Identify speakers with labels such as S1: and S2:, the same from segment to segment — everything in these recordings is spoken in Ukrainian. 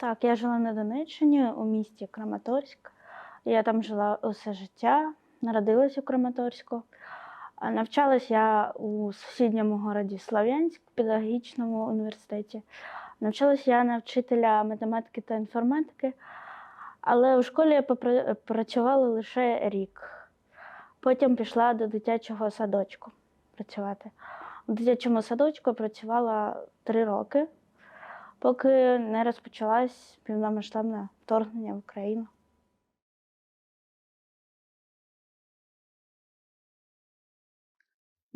S1: Так, я жила на Донеччині у місті Краматорськ. Я там жила усе життя, народилась у Краматорську. А Навчалась я у сусідньому городі Слов'янськ, педагогічному університеті. Навчалась я на вчителя математики та інформатики, але у школі я працювала лише рік. Потім пішла до дитячого садочку працювати. У дитячому садочку працювала три роки поки не розпочалось повномасштабне вторгнення в Україну.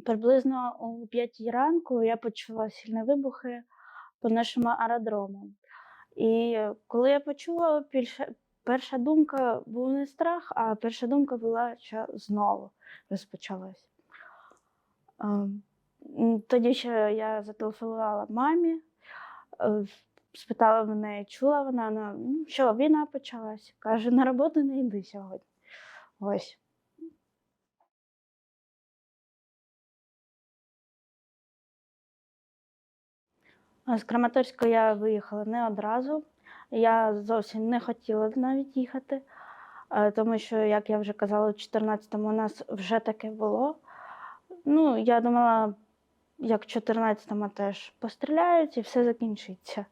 S1: Приблизно о 5 ранку я почула сильні вибухи по нашому аеродрому. І коли я почула, перша, думка був не страх, а перша думка була, що знову розпочалось. Ем, Тоді ще я зателефонувала мамі, спитала в неї, чула вона, вона «Ну, що війна почалась. Каже, на роботу не йди сьогодні. Ось. З Краматорська я виїхала не одразу. Я зовсім не хотіла навіть їхати, е, тому що, як я вже казала, у 14-му у нас вже таке було. Ну, я думала, як в 14-му теж постріляють і все закінчиться.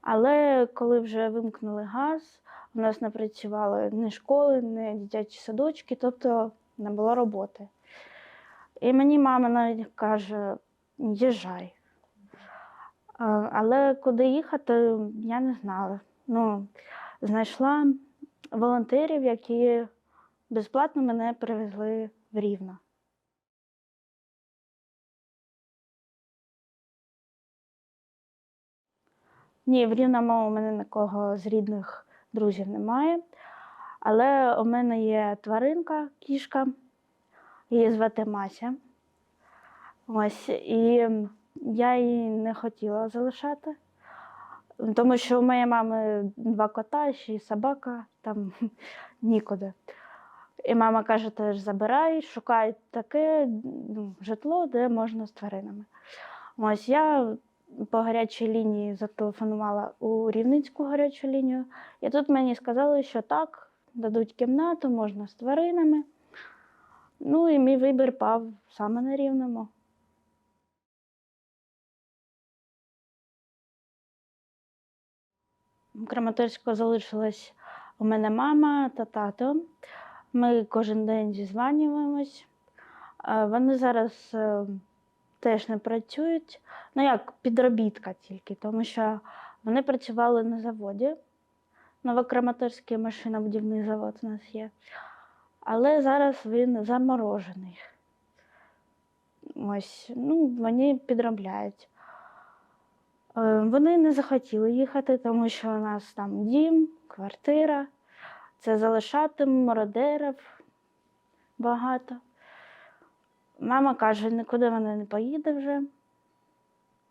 S1: Але коли вже вимкнули газ, у нас не працювали ні школи, ні дитячі садочки, тобто не було роботи. І мені мама навіть каже: їжджай. Але куди їхати, я не знала. Ну, знайшла волонтерів, які безплатно мене привезли в Рівно. Ні, в Рівному у мене нікого з рідних друзів немає. Але у мене є тваринка, кішка, її звати Мася. Ось, і я її не хотіла залишати, тому що у моєї мами два кота, ще й собака, там нікуди. І мама каже, теж забирай, шукай таке ну, житло, де можна з тваринами. Ось я по гарячій лінії зателефонувала у Рівненську гарячу лінію, і тут мені сказали, що так, дадуть кімнату, можна з тваринами. Ну і мій вибір пав саме на рівному. В Краматорську залишилась у мене мама та тато. Ми кожен день зізванюємось. Е, Вони зараз е, теж не працюють. Ну як підробітка тільки, тому що вони працювали на заводі. Новокраматорський машинобудівний завод у нас є. Але зараз він заморожений. Ось, ну, вони підробляють. Е, Вони не захотіли їхати, тому що у нас там дім, квартира. Це залишати мародерів багато. Мама каже, нікуди вона не поїде вже.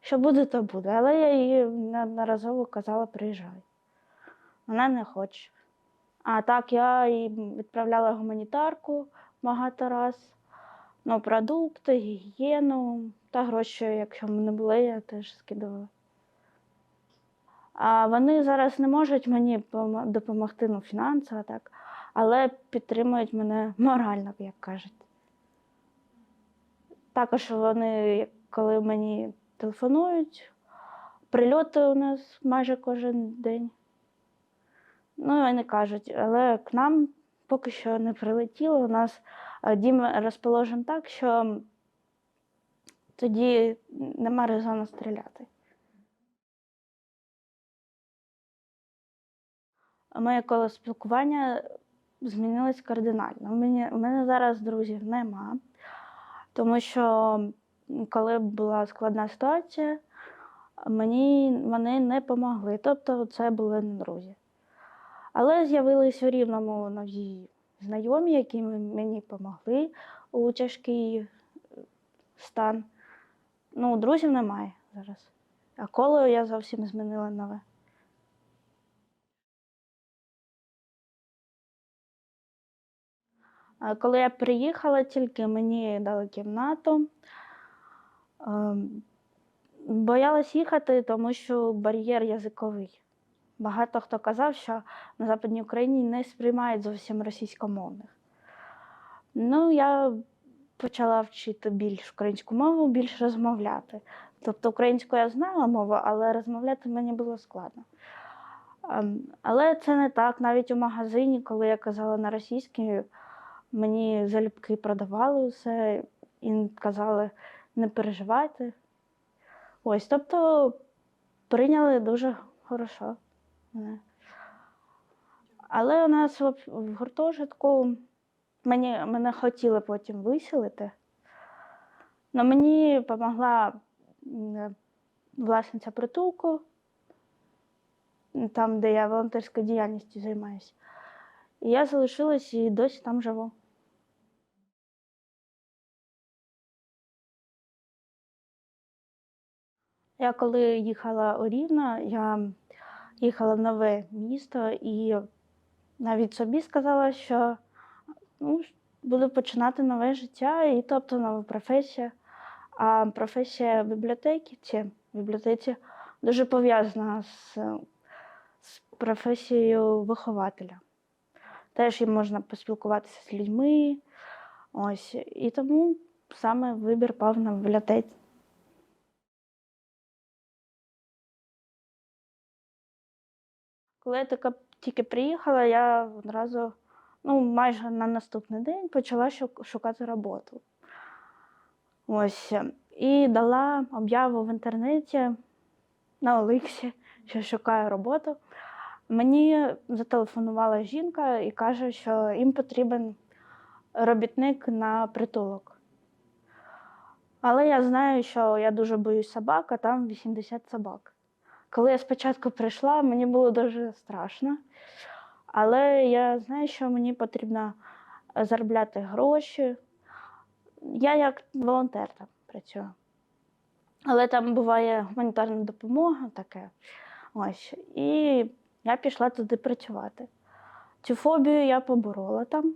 S1: Що буде, то буде. Але я їй неодноразово казала, приїжджай. Вона не хоче. А так я їй відправляла гуманітарку багато раз. Ну, продукти, гігієну та гроші, якщо в були, я теж скидувала. А вони зараз не можуть мені допомогти ну, фінансово, так, але підтримують мене морально, як кажуть. Також вони, коли мені телефонують, прильоти у нас майже кожен день. Ну, і вони кажуть, але к нам поки що не прилетіло. У нас е, дім розположений так, що тоді нема резону стріляти. Моє коло спілкування змінилось кардинально. У мене, у мене зараз друзів нема, тому що коли була складна ситуація, мені вони не допомогли. Тобто це були не друзі. Але з'явились у рівному нові знайомі, які мені допомогли у тяжкий е, стан. Ну, друзів немає зараз. А коло я зовсім змінила нове. Коли я приїхала, тільки мені дали кімнату. Ем, Боялась їхати, тому що бар'єр язиковий. багато хто казав, що на Западній Україні не сприймають зовсім російськомовних. Ну, я почала вчити більш українську мову, більш розмовляти. Тобто українську я знала мову, але розмовляти мені було складно. Ем, Але це не так. Навіть у магазині, коли я казала на російській, мені залюбки продавали все і казали, не переживайте. Ось, тобто прийняли дуже хорошо. Але у нас в в гуртожитку мені, мене хотіли потім виселити. але мені допомогла власниця притулку, там, де я волонтерською діяльністю займаюся. І я залишилась і досі там живу. Я коли їхала у Рівно, я їхала в нове місто і навіть собі сказала, що ну, буду починати нове життя, і тобто нова професія. А професія бібліотеки чи бібліотеці дуже пов'язана з, з професією вихователя. Теж їм можна поспілкуватися з людьми. Ось. І тому саме вибір пав на бібліотеці. Коли я така тільки приїхала, я одразу, ну, майже на наступний день почала шукати роботу. Ось. І дала об'яву в інтернеті на Оликсі, що шукаю роботу. Мені зателефонувала жінка і каже, що їм потрібен робітник на притулок. Але я знаю, що я дуже боюсь собак, а там 80 собак. Коли я спочатку прийшла, мені було дуже страшно. Але я знаю, що мені потрібно заробляти гроші. Я як волонтер там працюю. Але там буває гуманітарна допомога таке. Ось. І я пішла туди працювати. Цю фобію я поборола там.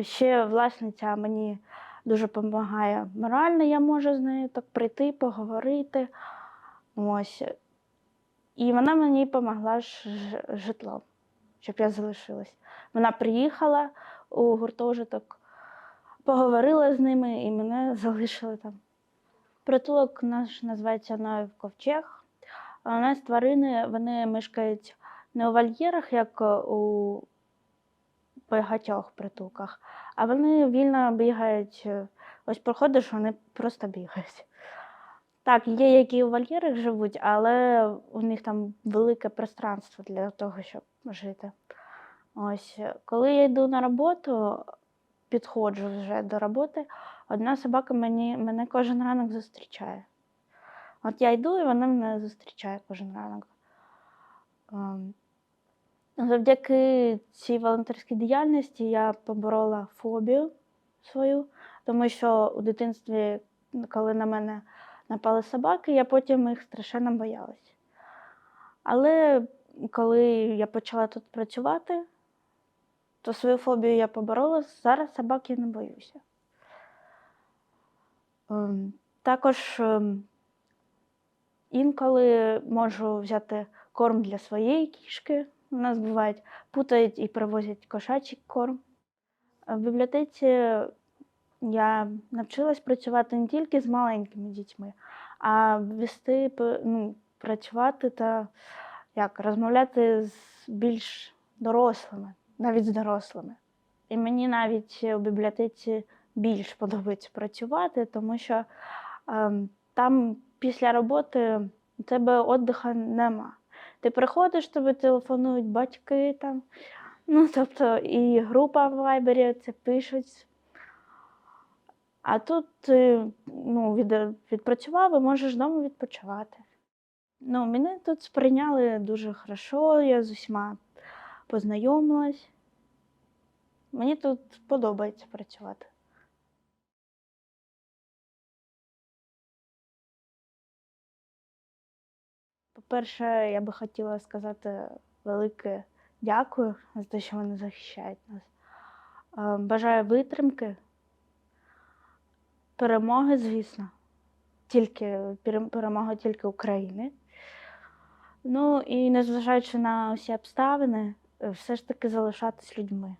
S1: Ще власниця мені дуже допомагає морально, я можу з нею так прийти, поговорити. Ось. І вона мені допомогла житлом, щоб я залишилась. Вона приїхала у гуртожиток, поговорила з ними і мене залишили там. Притулок наш називається Ноєв Ковчег. У нас тварини вони мешкають не у вольєрах, як у багатьох притулках, а вони вільно бігають. Ось проходиш, вони просто бігають. Так, є які у вольєрах живуть, але у них там велике пространство для того, щоб жити. Ось, коли я йду на роботу, підходжу вже до роботи, одна собака мені, мене кожен ранок зустрічає. От я йду, і вона мене зустрічає кожен ранок. Ем, Завдяки цій волонтерській діяльності я поборола фобію свою, тому що у дитинстві, коли на мене напали собаки, я потім їх страшенно боялась. Але коли я почала тут працювати, то свою фобію я поборола. Зараз собак я не боюся. Ем, Також ем, інколи можу взяти корм для своєї кішки. У нас бувають, путають і привозять кошачий корм. В бібліотеці я навчилась працювати не тільки з маленькими дітьми, а вести, ну, працювати та як, розмовляти з більш дорослими, навіть з дорослими. І мені навіть у бібліотеці більш подобається працювати, тому що ем, там після роботи у тебе віддиху нема. Ти приходиш, тобі телефонують батьки там. Ну, тобто і група в Вайбері це пишуть. А тут ти ну, від, відпрацював і можеш вдома відпочивати. Ну, мене тут сприйняли дуже хорошо, я з усіма познайомилась. Мені тут подобається працювати. По-перше, я би хотіла сказати велике дякую за те, що вони захищають нас. Е, Бажаю витримки, перемоги, звісно, тільки перемога тільки України. Ну і незважаючи на усі обставини, е, все ж таки залишатись людьми.